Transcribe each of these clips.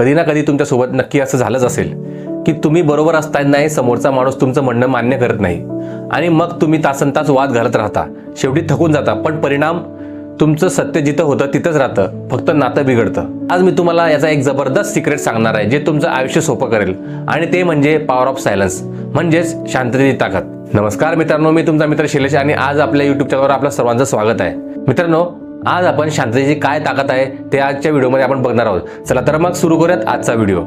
कधी ना कधी तुमच्यासोबत नक्की असं झालंच असेल की तुम्ही बरोबर असतानाही समोरचा माणूस तुमचं म्हणणं मान्य करत नाही. आणि मग तुम्ही तासन तास वाद घालत राहता. शेवटी थकून जाता पण परिणाम तुमचं सत्य जिथं होतं तिथंच राहतं फक्त नातं बिघडतं. आज मी तुम्हाला याचा एक जबरदस्त सिक्रेट सांगणार आहे जे तुमचं आयुष्य सोपं करेल. आणि ते म्हणजे पॉवर ऑफ सायलन्स म्हणजेच शांततेची ताकद. नमस्कार मित्रांनो मी तुमचा मित्र शैलेश आणि आज आपल्या युट्यूब चॅनलवर आपलं सर्वांचं स्वागत आहे. मित्रांनो आज आपण शांततेची काय ताकद आहे ते आजच्या व्हिडिओमध्ये आपण बघणार आहोत. चला तर मग सुरू करूयात आजचा व्हिडिओ.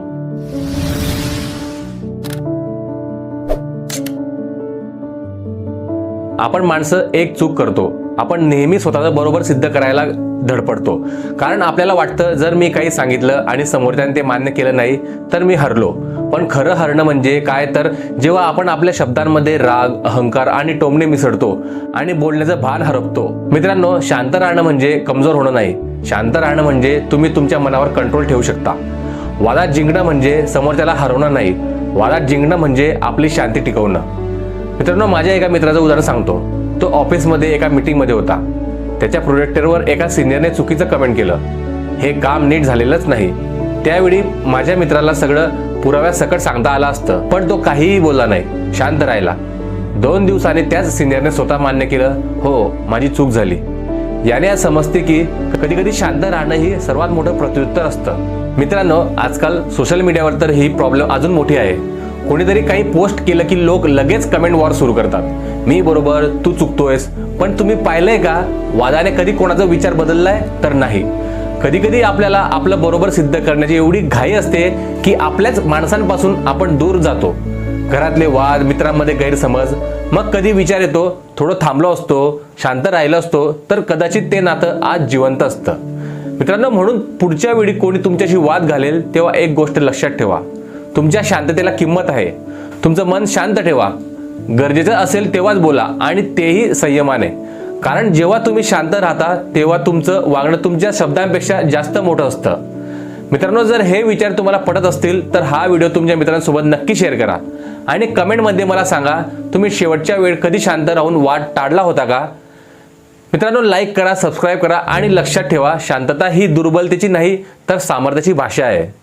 आपण माणसं एक चूक करतो. आपण नेहमी स्वतःचं बरोबर सिद्ध करायला धडपडतो. कारण आपल्याला वाटतं जर मी काही सांगितलं आणि समोरच्याने ते मान्य केलं नाही तर मी हरलो. पण खरं हरणं म्हणजे काय? तर जेव्हा आपण आपल्या शब्दांमध्ये राग अहंकार आणि टोमणे मिसळतो आणि बोलण्याचं भान हरपतो. मित्रांनो शांत राहणं म्हणजे कमजोर होणं नाही. शांत राहणं म्हणजे तुम्ही तुमच्या मनावर कंट्रोल ठेवू शकता. वादात जिंकणं म्हणजे समोरच्याला हरवणं नाही. वादात जिंकणं म्हणजे आपली शांती टिकवणं. मित्रांनो माझ्या एका मित्राचं उदाहरण सांगतो. तो ऑफिसमध्ये एका मीटिंगमध्ये होता. त्याच्या प्रोजेक्टरवर एका सिनियरने चुकीचं कमेंट केलं. हे काम नीट झालेलंच नाही. त्यावेळी माझ्या मित्राला सगळं पुराव्यासकट सांगता आलं असतं पण तो काहीही बोलला नाही. शांत राहिला. दोन दिवसांनी त्याच सिनियरने स्वतः मान्य केलं हो माझी चूक झाली. याने आज समजते की कधी कधी शांत राहणं ही सर्वात मोठं प्रत्युत्तर असतं. मित्रांनो आजकाल सोशल मीडियावर तर ही प्रॉब्लेम अजून मोठी आहे. कोणीतरी काही पोस्ट केलं की लोक लगेच कमेंट वॉर सुरू करतात. मी बरोबर तू चुकतोयस पण तुम्ही पाहिलंय का? वादाने कधी कोणाचा विचार बदललाय? तर नाही. कधी कधी आपल्याला आपलं बरोबर सिद्ध करण्याची एवढी घाई असते की आपल्याच माणसांपासून आपण दूर जातो. घरातले वाद मित्रांमध्ये गैरसमज मग कधी विचार येतो थोडं थांबलो असतो शांत राहिलो असतो तर कदाचित ते नातं आज जिवंत असतं. मित्रांनो म्हणून पुढच्या वेळी कोणी तुमच्याशी वाद घालेल तेव्हा एक गोष्ट लक्षात ठेवा. तुमच्या शांततेला किंमत आहे. तुमचं मन शांत ठेवा. गरजेचं असेल तेव्हाच बोला आणि तेही संयमाने. कारण जेव्हा तुम्ही शांत राहता तेव्हा तुमचं वागणं तुमच्या शब्दांपेक्षा जास्त मोठं असतं. मित्रांनो जर हे विचार तुम्हाला पटत असतील तर हा व्हिडिओ तुमच्या मित्रांसोबत नक्की शेअर करा. आणि कमेंटमध्ये मला सांगा तुम्ही शेवटच्या वेळ कधी शांत राहून वाद टाळला होता का? मित्रांनो लाईक करा सबस्क्राईब करा आणि लक्षात ठेवा शांतता ही दुर्बलतेची नाही तर सामर्थ्याची भाषा आहे.